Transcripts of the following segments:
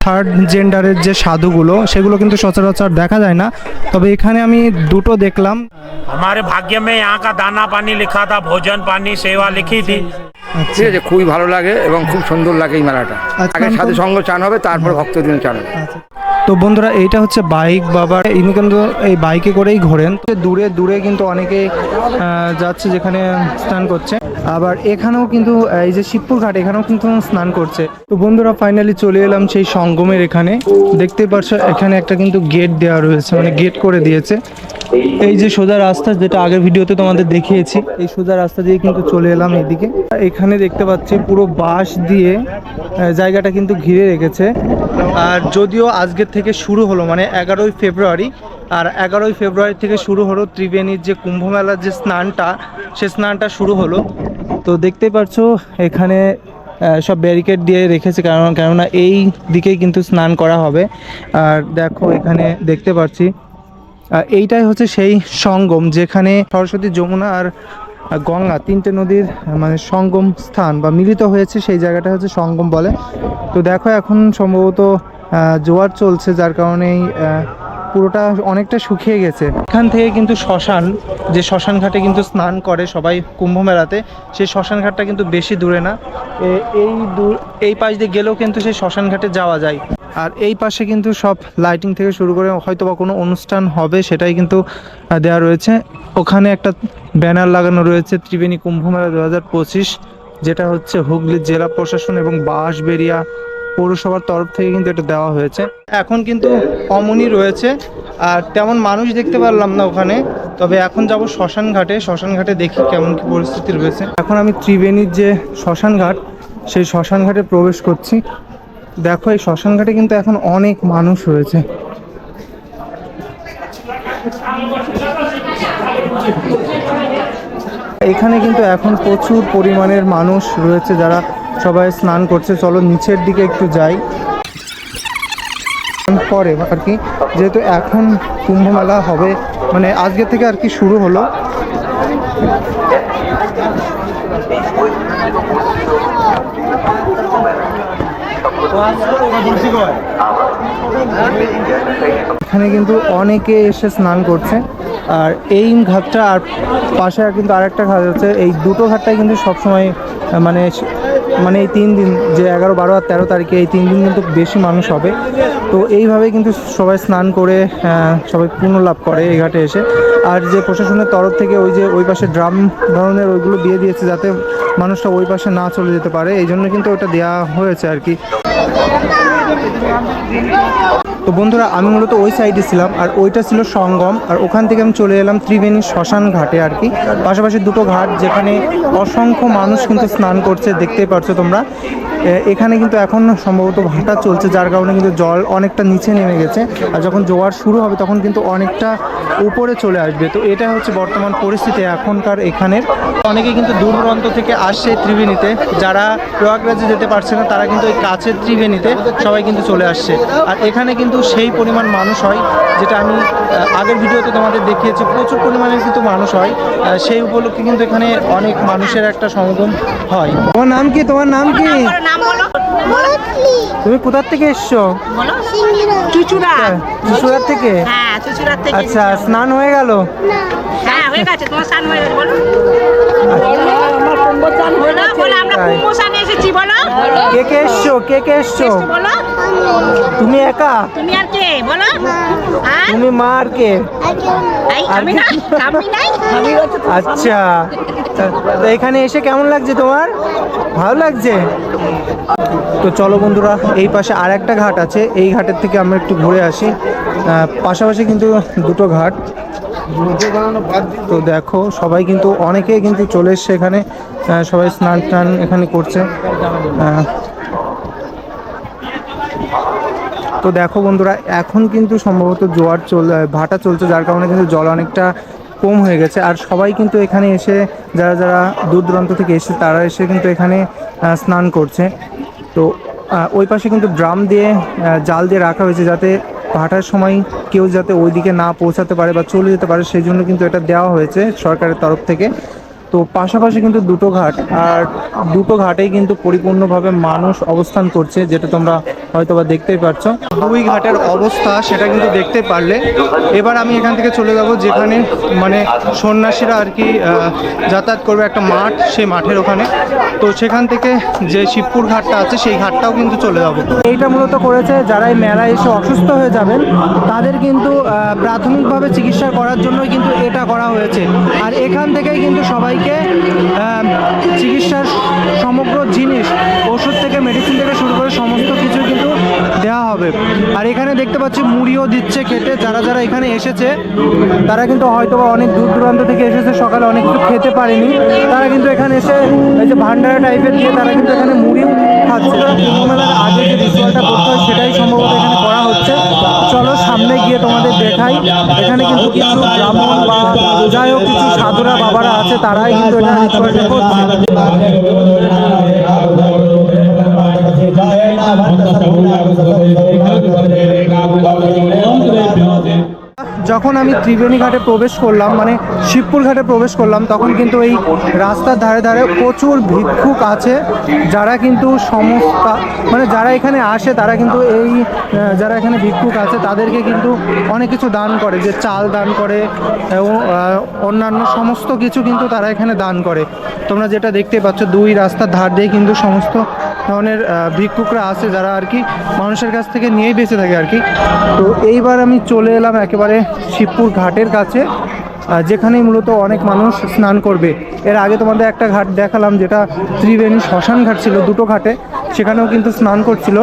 Third জেন্ডারের যে সাধুগুলো সেগুলো কিন্তু সচরাচর দেখা যায় না তবে এখানে আমি দুটো দেখলাম हमारे भाग्य में यहाँ का दाना पानी लिखा था भोजन पानी सेवा लिखी थी ঠিক আছে খুবই ভালো লাগে এবং খুব সুন্দর লাগে এই মেলাটা আচ্ছা, আগে নাম সাথে তো- সঙ্গ চান হবে তারপর ভক্তদের জন্য চান হবে তো বন্ধুরা এইটা হচ্ছে বাইক বাবার ইনি কিন্তু এই বাইকে করেই ঘোরেন তো দূরে দূরে কিন্তু অনেকে যাচ্ছে যেখানে স্নান করছে আবার এখানেও কিন্তু আহ, এই যে শিবপুর ঘাট এখানেও কিন্তু স্নান করছে তো বন্ধুরা ফাইনালি চলে এলাম সেই সঙ্গমের এখানে। দেখতে পারছ, এখানে একটা কিন্তু গেট দেওয়া রয়েছে মানে গেট করে দিয়েছে। এই যে সোজা রাস্তা, যেটা আগের ভিডিওতে তোমাদের দেখিয়েছি, এই সোজা রাস্তা দিয়ে কিন্তু চলে এলাম এদিকে এখানে দেখতে পাচ্ছি, পুরো বাঁশ দিয়ে জায়গাটা কিন্তু ঘিরে রেখেছে। আর যদিও আজকের থেকে শুরু হলো মানে এগারোই ফেব্রুয়ারি, আর এগারোই ফেব্রুয়ারি থেকে শুরু হলো ত্রিবেণীর যে কুম্ভ মেলার যে স্নানটা, সে স্নানটা শুরু হলো। তো দেখতে পাচ্ছো, এখানে সব ব্যারিকেড দিয়ে রেখেছে, কারণ, কেননা এই দিকেই কিন্তু স্নান করা হবে। আর দেখো, এখানে দেখতে পাচ্ছি এইটাই হচ্ছে সেই সঙ্গম, যেখানে সরস্বতী যমুনা আর গঙ্গা, তিনটে নদীর মানে সঙ্গম স্থান বা মিলিত হয়েছে, সেই জায়গাটা হচ্ছে সঙ্গম বলে। তো দেখো, এখন সম্ভবত জোয়ার চলছে, যার কারণেই পুরোটা অনেকটা শুকিয়ে গেছে। এখান থেকে কিন্তু শ্মশান, যে শ্মশান ঘাটে কিন্তু স্নান করে সবাই কুম্ভ মেলাতে, সেই শ্মশান ঘাটটা কিন্তু বেশি দূরে না। এই দূর, এই পাশ দিয়ে গেলেও কিন্তু সেই শ্মশান ঘাটে যাওয়া যায়। আর এই পাশে কিন্তু সব লাইটিং থেকে শুরু করে হয়তো বা কোনো অনুষ্ঠান হবে সেটাই কিন্তু দেওয়া রয়েছে। ওখানে একটা ব্যানার লাগানো রয়েছে, ত্রিবেণী কুম্ভ মেলা দু হাজার পঁচিশ, যেটা হচ্ছে হুগলি জেলা প্রশাসন এবং বাঁশবেরিয়া পৌরসভার তরফ থেকে কিন্তু এটা দেওয়া হয়েছে। এখন কিন্তু অমনি রয়েছে। আর তেমন মানুষ দেখতে পারলাম না ওখানে। তবে এখন যাব শ্মশান ঘাটে। শ্মশান ঘাটে দেখি কেমন কি পরিস্থিতি রয়েছে। এখন আমি ত্রিবেণীর যে শ্মশান ঘাট, সেই শ্মশান ঘাটে প্রবেশ করছি। দেখো, এই শ্মশান ঘাটে কিন্তু এখন অনেক মানুষ রয়েছে। এখানে কিন্তু এখন প্রচুর পরিমাণের মানুষ রয়েছে যারা সবাই স্নান করছে, চলো নিচের দিকে একটু যাই। পরে আর কি, যেহেতু এখন কুম্ভ মেলা হবে মানে আজকে থেকে আর কি শুরু হলো। এখানে কিন্তু অনেকে এসে স্নান করছে, আর এই ঘাটটা আর পাশে কিন্তু আরেকটা ঘাট আছে, এই দুটো ঘাটটাই কিন্তু সবসময় মানে মানে এই তিন দিন, যে এগারো, বারো আর তেরো তারিখে এই তিন দিন কিন্তু বেশি মানুষ হবে। তো এইভাবে কিন্তু সবাই স্নান করে সবাই পূর্ণ লাভ করে এই ঘাটে এসে। আর যে প্রশাসনের তরফ থেকে ওই যে ওই পাশে ড্রাম ধরনের ওইগুলো দিয়ে দিয়েছে যাতে মানুষটা ওই পাশে না চলে যেতে পারে, এই জন্য কিন্তু ওটা দেওয়া হয়েছে আর কি। তো বন্ধুরা, আমি মূলত ওই সাইডে ছিলাম, আর ওইটা ছিল সঙ্গম, আর ওখান থেকে আমি চলে এলাম ত্রিবেণী শ্মশান ঘাটে আর কি। পাশাপাশি দুটো ঘাট যেখানে অসংখ্য মানুষ কিন্তু স্নান করছে দেখতে পারছ তোমরা। এখানে কিন্তু এখন সম্ভবত ভাটা চলছে, যার কারণে কিন্তু জল অনেকটা নিচে নেমে গেছে। আর যখন জোয়ার শুরু হবে, তখন কিন্তু অনেকটা উপরে চলে আসবে। তো এটা হচ্ছে বর্তমান পরিস্থিতি এখনকার এখানের। অনেকে কিন্তু দূর দূরান্ত থেকে আসছে ত্রিবেণীতে। যারা প্রয়াগরাজে যেতে পারছে না, তারা কিন্তু এই কাছের ত্রিবেণীতে সবাই কিন্তু চলে আসছে। আর এখানে কিন্তু সেই পরিমাণ মানুষ হয়, যেটা আমি আগের ভিডিওতে তোমাদের দেখিয়েছি, প্রচুর পরিমাণে কিন্তু মানুষ হয়। সেই উপলক্ষে কিন্তু এখানে অনেক মানুষের একটা সমাগম হয়। তোমার নাম কি? তোমার নাম কি? নাম বলো। তুমি কোথার থেকে এসছো? বলো। চুচুড়া। চুচুড়ার থেকে? হ্যাঁ চুচুড়ার থেকে আচ্ছা স্নান হয়ে গেল? হ্যাঁ হয়ে গেছে তোমার স্নান হয়ে গেছে বলো। বলো বলো আমরা তাই। কুম্ভ স্নানে এসেছি বলো। কে কে এসছো? কে কে এসছো? তুমি একা? তুমি আর কে? বলো। হ্যাঁ? তুমি মা আর কে? আচ্ছা। এখানে এসে কেমন লাগছে তোমার? ভালো লাগছে? তো চলো বন্ধুরা, এই পাশে আর একটা ঘাট আছে, এই ঘাটের থেকে আমরা একটু ঘুরে আসি। পাশাপাশি কিন্তু দুটো ঘাট। তো দেখো, সবাই কিন্তু অনেকে কিন্তু চলে এসছে এখানে। সবাই স্নান টান এখানে করছে। তো দেখো বন্ধুরা, এখন কিন্তু সম্ভবত জোয়ার চল, ভাটা চলছে, যার কারণে কিন্তু জল অনেকটা কম হয়ে গেছে। আর সবাই কিন্তু এখানে এসে, যারা যারা দূর দূরান্ত থেকে এসে তারা এসে কিন্তু এখানে স্নান করছে। তো ওই পাশে কিন্তু ড্রাম দিয়ে জাল দিয়ে রাখা হয়েছে যাতে ভাটার সময় কেউ যাতে ওইদিকে না পৌঁছাতে পারে বা চলে যেতে পারে, সেই জন্য কিন্তু এটা দেওয়া হয়েছে সরকারের তরফ থেকে। তো পাশাপাশি কিন্তু দুটো ঘাট, আর দুটো ঘাটেই কিন্তু পরিপূর্ণভাবে মানুষ অবস্থান করছে, যেটা তোমরা হয়তো বা দেখতেই পাচ্ছ দুই ঘাটের অবস্থা সেটা কিন্তু দেখতে পারলে। এবার আমি এখান থেকে চলে যাব, যেখানে মানে সন্ন্যাসীরা আর কি যাতায়াত করবে একটা মাঠ, সেই মাঠের ওখানে। তো সেখান থেকে যে শিবপুর ঘাটটা আছে, সেই ঘাটটাও কিন্তু চলে যাব। এইটা মূলত করেছে যারা এই মেলায় এসে অসুস্থ হয়ে যাবেন, তাদের কিন্তু প্রাথমিকভাবে চিকিৎসা করার জন্যই কিন্তু এটা করা হয়েছে। আর এখান থেকেই কিন্তু সবাইকে আহ, চিকিৎসার সমগ্র জিনিস ওষুধ থেকে মেডিসিন থেকে শুরু করে সমস্ত কিছু দেখতে পাচ্ছি মুড়িও দিচ্ছে খেতে। যারা যারা এখানে এসেছে, তারা কিন্তু হয়তো বা অনেক দূর দূরান্ত থেকে এসেছে, সকালে অনেক কিছু খেতে পারেনি। তারা কিন্তু এখানে এসে এই যে ভান্ডারা টাইপের দিয়ে তারা কিন্তু এখানে মুড়ি খাচ্ছে। কুম্ভ মেলার আগে যে রিচুয়ালটা করতে হয়, সেটাই সম্ভবত এখানে করা হচ্ছে। চলো সামনে গিয়ে তোমাদের দেখাই। এখানে কিন্তু কিছু ব্রাহ্মণ বা যাই হোক কিছু সাধুরা বাবারা আছে, তারাই কিন্তু এটা রিচুয়ালটা করছে। যখন আমি ত্রিবেণী ঘাটে প্রবেশ করলাম মানে শিবপুর ঘাটে প্রবেশ করলাম, তখন কিন্তু এই রাস্তার ধারে ধারে প্রচুর ভিক্ষুক আছে, যারা কিন্তু সমস্ত মানে যারা এখানে আসে, তারা কিন্তু এই যারা এখানে ভিক্ষুক আছে, তাদেরকে কিন্তু অনেক কিছু দান করে, যে চাল দান করে, এবং অন্যান্য সমস্ত কিছু কিন্তু তারা এখানে দান করে। তোমরা যেটা দেখতে পাচ্ছ, দুই রাস্তার ধার দিয়ে কিন্তু সমস্ত ধরনের ভিক্ষুকরা আছে যারা আর কি মানুষের কাছ থেকে নিয়েই বেঁচে থাকে আর কি। তো এইবার আমি চলে এলাম একেবারে শিবপুর ঘাটের কাছে যেখানেই মূলত অনেক মানুষ স্নান করবে। এর আগে তোমাদের একটা ঘাট দেখালাম, যেটা ত্রিবেণী শ্মশান ঘাট ছিল দুটো ঘাটে। সেখানেও কিন্তু স্নান করছিল।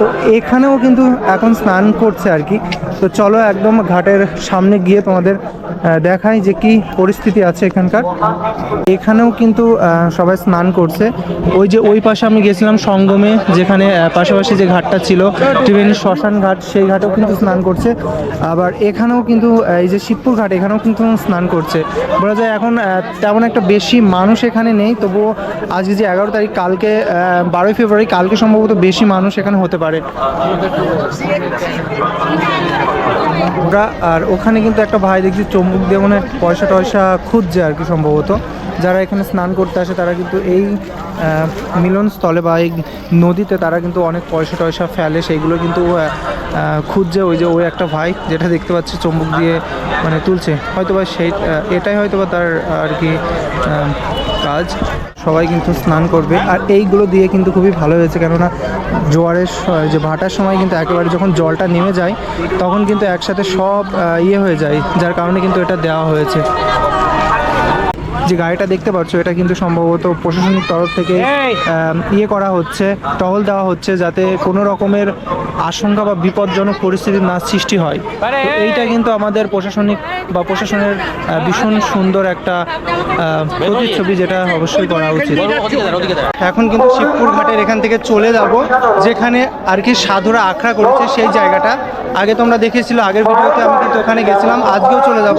তো এখানেও কিন্তু এখন স্নান করছে আর কি। তো চলো একদম ঘাটের সামনে গিয়ে তোমাদের দেখাই যে কি পরিস্থিতি আছে এখানকার। এখানেও কিন্তু সবাই স্নান করছে। ওই যে ওই পাশে আমি গেছিলাম সঙ্গমে, যেখানে পাশাপাশি যে ঘাটটা ছিল, ত্রিবেণী শ্মশান ঘাট, সেই ঘাটেও কিন্তু স্নান করছে। আবার এখানেও কিন্তু এই যে শিবপুর ঘাট, এখানেও কিন্তু স্নান করছে। বলা যায় এখন তেমন একটা বেশি মানুষ এখানে নেই, তবুও আজকে যে এগারো তারিখ, কালকে বারোই ফেব্রুয়ারি কালকে সম্ভবত বেশি মানুষ এখানে হতে পারে। ওরা আর ওখানে কিন্তু একটা ভাই দেখছি চম্বুক দিয়ে মানে পয়সা টয়সা খুঁজছে আর কি সম্ভবত। যারা এখানে স্নান করতে আসে, তারা কিন্তু এই মিলনস্থলে বা এই নদীতে তারা কিন্তু অনেক পয়সা টয়সা ফেলে সেইগুলো কিন্তু খুঁজছে ওই যে ওই একটা ভাই যেটা দেখতে পাচ্ছি চম্বুক দিয়ে মানে তুলছে। হয়তো বা সেই এটাই হয়তো বা তার, আর কি কাজ, সবাই কিন্তু স্নান করবে। আর এইগুলো দিয়ে কিন্তু খুবই ভালো হয়েছে, কেননা জোয়ারের যে ভাটার সময় কিন্তু একেবারে যখন জলটা নেমে যায়, তখন কিন্তু একসাথে সব ইয়ে হয়ে যায়, যার কারণে কিন্তু এটা দেওয়া হয়েছে। যে গাড়িটা দেখতে পাচ্ছ এটা কিন্তু সম্ভবত প্রশাসনিক তরফ থেকে ইয়ে করা হচ্ছে টহল দেওয়া হচ্ছে যাতে কোনো রকমের আশঙ্কা বা বিপজ্জনক পরিস্থিতির না সৃষ্টি হয়। তো এইটা কিন্তু আমাদের প্রশাসনিক বা প্রশাসনের ভীষণ সুন্দর একটা প্রতিচ্ছবি যেটা অবশ্যই করা উচিত। এখন কিন্তু শিবপুর ঘাটের এখান থেকে চলে যাব যেখানে আর কি সাধুরা আখড়া করেছে সেই জায়গাটা। আগে তোমরা দেখেছিল আগের ভিডিওতে আমি কিন্তু ওখানে গেছিলাম আজকেও চলে যাব।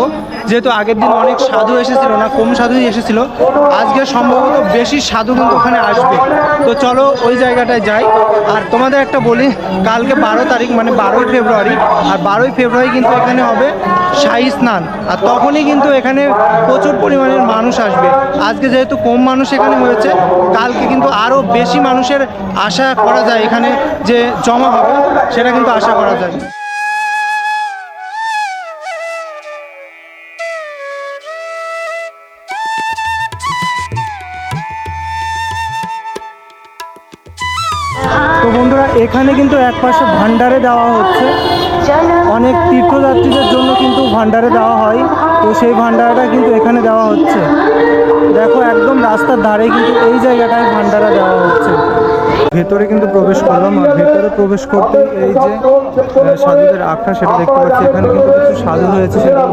যেহেতু আগের দিন অনেক সাধু এসেছিল না, কম সাধুই এসেছিল, আজকে সম্ভবত বেশি সাধু কিন্তু ওখানে আসবে। তো চলো ওই জায়গাটায় যাই। আর তোমাদের একটা বলি, কালকে বারো তারিখ মানে বারোই ফেব্রুয়ারি, আর বারোই ফেব্রুয়ারি কিন্তু এখানে হবে শাহী স্নান। আর তখনই কিন্তু এখানে প্রচুর পরিমাণের মানুষ আসবে। আজকে যেহেতু কম মানুষ এখানে হয়েছে, কালকে কিন্তু আরও বেশি মানুষের আশা করা যায় এখানে যে জমা হবে, সেটা কিন্তু আশা করা যায়। এখানে কিন্তু এক পাশে ভান্ডারে দেওয়া হচ্ছে। অনেক তীর্থযাত্রীদের জন্য কিন্তু ভান্ডারে দেওয়া হয়। তো সেই ভান্ডারাটা কিন্তু এখানে দেওয়া হচ্ছে। দেখো, একদম রাস্তার ধারে কিন্তু এই জায়গাটায় ভান্ডারা দেওয়া হচ্ছে। ভেতরে কিন্তু প্রবেশ করলাম আর ভেতরে প্রবেশ করতে এই যে সাধুদের আখড়া, সেটা দেখতে পাচ্ছি। এখানে কিন্তু কিছু সাধু হয়েছে সেটা।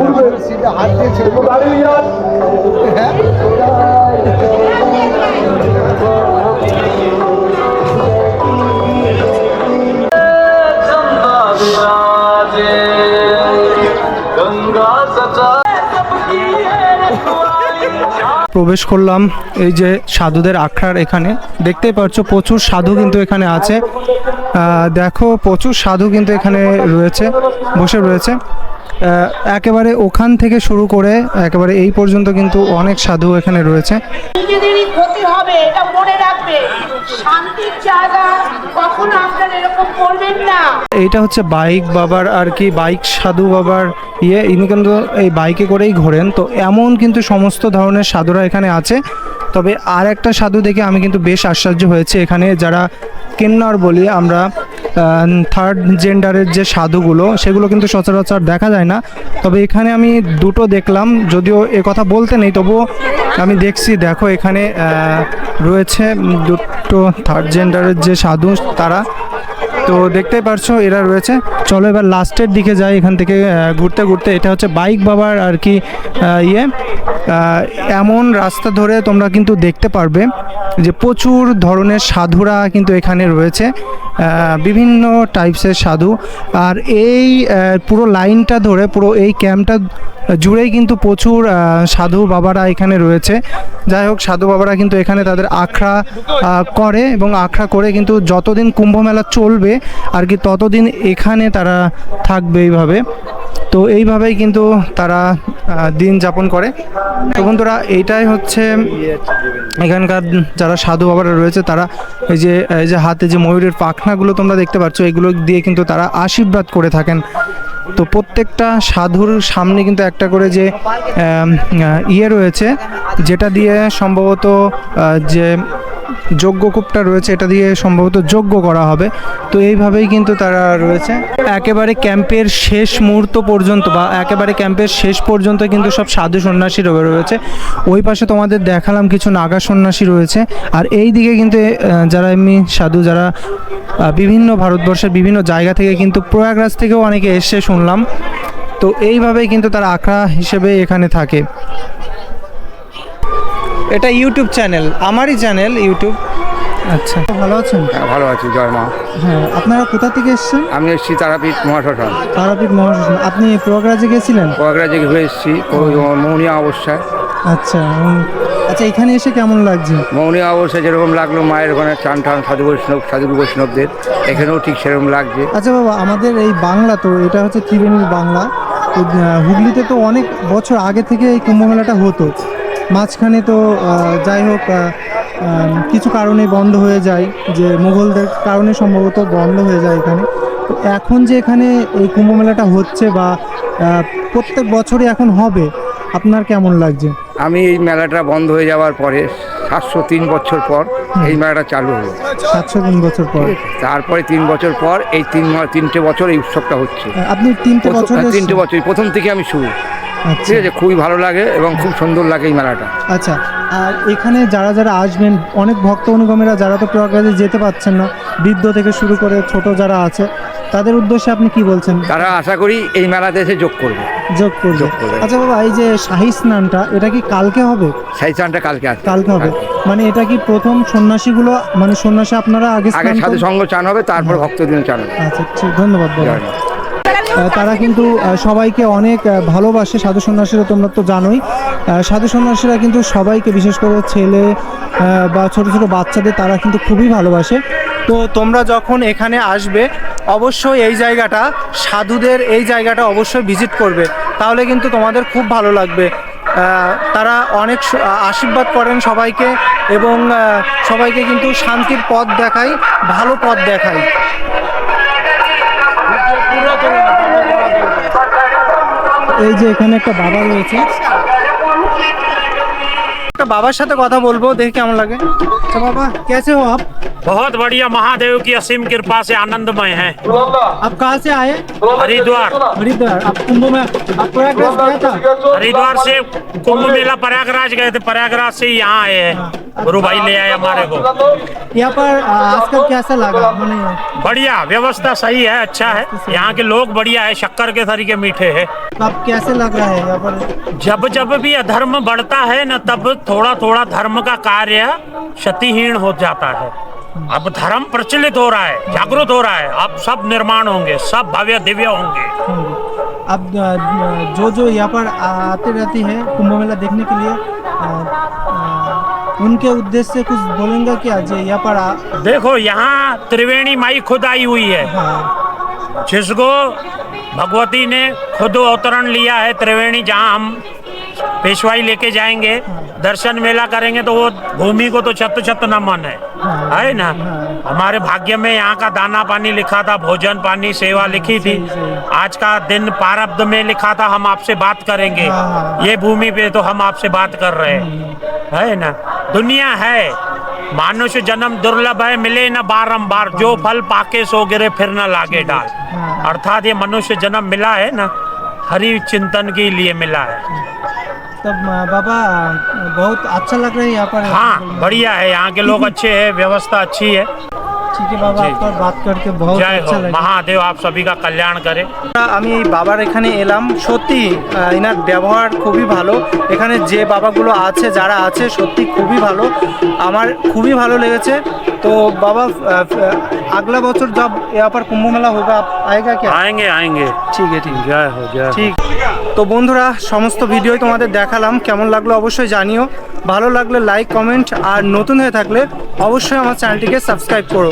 প্রবেশ করলাম এই যে সাধুদের আখড়ার এখানে। দেখতেই পাচ্ছ প্রচুর সাধু কিন্তু এখানে আছে। দেখো প্রচুর সাধু কিন্তু এখানে রয়েছে, বসে রয়েছে। একেবারে ওখান থেকে শুরু করে একেবারে এই পর্যন্ত কিন্তু অনেক সাধু এখানে রয়েছে। ক্ষতি হবে, এটা মনে রাখবে। শান্তির জায়গা করবেন না। এইটা হচ্ছে বাইক বাবার আর কি, বাইক সাধু বাবার ইয়ে। ইনি কিন্তু এই বাইকে করেই ঘোরেন। তো এমন কিন্তু সমস্ত ধরনের সাধুরা এখানে আছে। তবে আর একটা সাধু দেখে আমি কিন্তু বেশ আশ্চর্য হয়েছে। এখানে যারা কিন্নর বলি আমরা থার্ড জেন্ডারের যে সাধুগুলো, সেগুলো কিন্তু সচরাচর দেখা যায় না। তবে এখানে আমি দুটো দেখলাম, যদিও এ কথা বলতে নেই, তবুও আমি দেখছি, দেখো এখানে রয়েছে দুটো থার্ড জেন্ডারের যে সাধু, তারা। তো দেখতেই পারছ, এরা রয়েছে। চলো এবার লাস্টের দিকে যাই এখান থেকে ঘুরতে ঘুরতে। এটা হচ্ছে বাইক বাবার আর কি ইয়ে। এমন রাস্তা ধরে তোমরা কিন্তু দেখতে পারবে। যে প্রচুর ধরনের সাধুরা কিন্তু এখানে রয়েছে বিভিন্ন টাইপসের সাধু। আর এই পুরো লাইনটা ধরে, পুরো এই ক্যাম্পটা জুড়েই কিন্তু প্রচুর সাধু বাবারা এখানে রয়েছে। যাই হোক, সাধু বাবারা কিন্তু এখানে তাদের আখড়া করে এবং আখড়া করে কিন্তু যতদিন কুম্ভ মেলা চলবে, আর কি ততদিন এখানে তারা থাকবে এইভাবে। তো এইভাবেই কিন্তু তারা দিন যাপন করে। তো বন্ধুরা, এইটাই হচ্ছে এখানকার যারা সাধু বাবারা রয়েছে, তারা এই যে এই যে হাতে যে ময়ূরের পাখনাগুলো তোমরা দেখতে পাচ্ছ, এগুলো দিয়ে কিন্তু তারা আশীর্বাদ করে থাকেন। তো প্রত্যেকটা সাধুর সামনে কিন্তু একটা করে যে ইয়ে রয়েছে, যেটা দিয়ে সম্ভবত যে যজ্ঞকূপটা রয়েছে, এটা দিয়ে সম্ভবত যজ্ঞ করা হবে। তো এইভাবেই কিন্তু তারা রয়েছে। একেবারে ক্যাম্পের শেষ মুহূর্ত পর্যন্ত বা একেবারে ক্যাম্পের শেষ পর্যন্ত কিন্তু সব সাধু সন্ন্যাসী রয়ে রয়েছে। ওই পাশে তোমাদের দেখালাম কিছু নাগা সন্ন্যাসী রয়েছে। আর এই দিকে কিন্তু যারা এমনি সাধু, যারা বিভিন্ন ভারতবর্ষের বিভিন্ন জায়গা থেকে কিন্তু প্রয়াগরাজ থেকেও অনেকে এসে শুনলাম। তো এইভাবেই কিন্তু তারা আখড়া হিসেবে এখানে থাকে। এটা ইউটিউব চ্যানেল আমারই চ্যানেল ইউটিউব আচ্ছা। ভালো আছেন? হ্যাঁ, ভালো আছি জয় মা। হ্যাঁ আপনারা কোথা থেকে এসেছেন? আমি এসেছি তারাপীঠ মহাশ্মশান। তারাপীঠ মহাশাসন আপনি প্রয়াগরাজে গেছিলেন প্রয়াগরাজে ঘুরে এসেছি মৌনিয়া অবস্থায় আচ্ছা আচ্ছা এখানে এসে কেমন লাগছে? মৌনিয়া অবস্থায় যেরকম লাগল মায়ের ওখানে চান টান সাধু বৈষ্ণব সাধু বৈষ্ণবদের এখানেও ঠিক সেরকম লাগছে। আচ্ছা বাবা আমাদের এই বাংলা তো এটা হচ্ছে ত্রিবেণীর বাংলা। হুগলিতে তো অনেক বছর আগে থেকে এই কুম্ভ মেলাটা হতো। মাঝখানে তো যাই হোক কিছু কারণে বন্ধ হয়ে যায় যে মুঘলদের কারণে সম্ভবত বন্ধ হয়ে যায় এখানে। তো এখন যে এখানে এই কুম্ভ মেলাটা হচ্ছে বা প্রত্যেক বছরই এখন হবে আপনার কেমন লাগছে? আমি এই মেলাটা বন্ধ হয়ে যাওয়ার পরে সাতশো তিন বছর পর এই মেলাটা চালু হলো। সাতশো তিন বছর পর। তারপরে তিন বছর পর এই তিন তিনটে বছর এই উৎসবটা হচ্ছে। আপনি তিনটে বছর হ্যাঁ, তিনটে বছর প্রথম থেকে আমি শুরু। ঠিক আছে খুবই ভালো লাগে এবং খুব সুন্দর লাগে এই মেলাটা। আচ্ছা আর এখানে যারা যারা আসবেন অনেক ভক্ত অনুগমেরা যারা তো প্রয়াগরাজে যেতে পারছেন না বৃদ্ধ থেকে শুরু করে ছোট যারা আছে তাদের উদ্দেশ্যে আপনি কি বলছেন? তারা আশা করি এই মেলাতে এসে যোগ করবে। যোগ করবে। আচ্ছা বাবা এই যে শাহী স্নানটা এটা কি কালকে হবে? সেই স্নানটা কালকে আসবে। কালকে হবে। মানে এটা কি প্রথম সন্ন্যাসীগুলো মানে সন্ন্যাসী আপনারা আগে আগে স্নান সাধু? সঙ্গ চান হবে তারপর ভক্তদিন চান হবে। আচ্ছা ধন্যবাদ বাবা। তারা কিন্তু সবাইকে অনেক ভালোবাসে। সাধু সন্ন্যাসীরা তোমরা তো জানোই। সাধু সন্ন্যাসীরা কিন্তু সবাইকে, বিশেষ করে ছেলে বা ছোট ছোট বাচ্চাদের, তারা কিন্তু খুবই ভালোবাসে। তো তোমরা যখন এখানে আসবে, অবশ্যই এই জায়গাটা, সাধুদের এই জায়গাটা অবশ্যই ভিজিট করবে। তাহলে কিন্তু তোমাদের খুব ভালো লাগবে। তারা অনেক আশীর্বাদ করেন সবাইকে এবং সবাইকে কিন্তু শান্তির পথ দেখায়, ভালো পথ দেখায়। এই যে এখানে একটা বাবা রয়েছে। একটা বাবার সাথে কথা বলবো দেখি কেমন লাগে তো বাবা कैसे हो आप बहुत बढ़िया महादेव की असीम कृपा से आनंदमय है आप कहाँ से आए हरिद्वार हरिद्वार आप कुंभ में आप प्रयागराज गया था हरिद्वार से कुंभ मेला प्रयागराज गए थे प्रयागराज से ही यहाँ आए हैं गुरु भाई ले आए हमारे को यहाँ पर आ, आजकल कैसा लगा मैंने बढ़िया व्यवस्था सही है अच्छा है यहाँ के लोग बढ़िया है शक्कर के तरीके मीठे है अब कैसे लग रहा है यहाँ पर जब जब भी अधर्म बढ़ता है न तब थोड़ा थोड़ा धर्म का कार्य क्षतिहीन हो जाता है। अब धर्म प्रचलित हो रहा है जागृत हो रहा है। अब सब निर्माण होंगे सब भव्य दिव्य होंगे। अब जो जो यहाँ पर आते रहते हैं कुंभ मेला देखने के लिए आ, आ, उनके उद्देश्य से कुछ बोलेंगे क्या जो यहाँ पर आ, देखो यहाँ त्रिवेणी माई खुद आई हुई है। हाँ। जिसको भगवती ने खुद अवतरण लिया है त्रिवेणी जहाँ हम पेशवाई लेके जाएँगे। दर्शन मेला करेंगे तो वो भूमि को तो छत छत नमन है है ना? हमारे भाग्य में यहाँ का दाना पानी लिखा था भोजन पानी सेवा लिखी थी। आज का दिन प्रारब्ध में लिखा था हम आपसे बात करेंगे। हाँ, ये भूमि पे तो हम आपसे बात कर रहे हैं। है ना? दुनिया है। मानुष जन्म दुर्लभ है मिले न बारंबार। जो फल पाके सो गिरे फिर न लागे डाल। अर्थात ये मनुष्य जन्म मिला है ना हरि चिंतन के लिए मिला है। तब अ, बाबा अ, बहुत अच्छा लग रहा है यहाँ पर हाँ बढ़िया है यहाँ के लोग अच्छे हैं व्यवस्था अच्छी है ठीक है बाबा जी। आपका बात करके बहुत जय अच्छा हो लगा महादेव आप सभी का कल्याण करे আমি এই বাবার এখানে এলাম সত্যি আহ, এনার ব্যবহার খুবই ভালো এখানে যে বাবাগুলো আছে যারা আছে সত্যি খুবই ভালো আমার খুবই ভালো লেগেছে তো বাবা আহ, আগলা বছর जब यहाँ पर कुंभ मेला होगा आप आएगा क्या आएंगे आएंगे ঠিক আছে ঠিক जय हो जय हो। তো বন্ধুরা, সমস্ত ভিডিওই তোমাদের দেখালাম। কেমন লাগল অবশ্যই জানিও। ভালো লাগলে লাইক কমেন্ট আর নতুন হয়ে থাকলে অবশ্যই আমার চ্যানেলটিকে সাবস্ক্রাইব করো।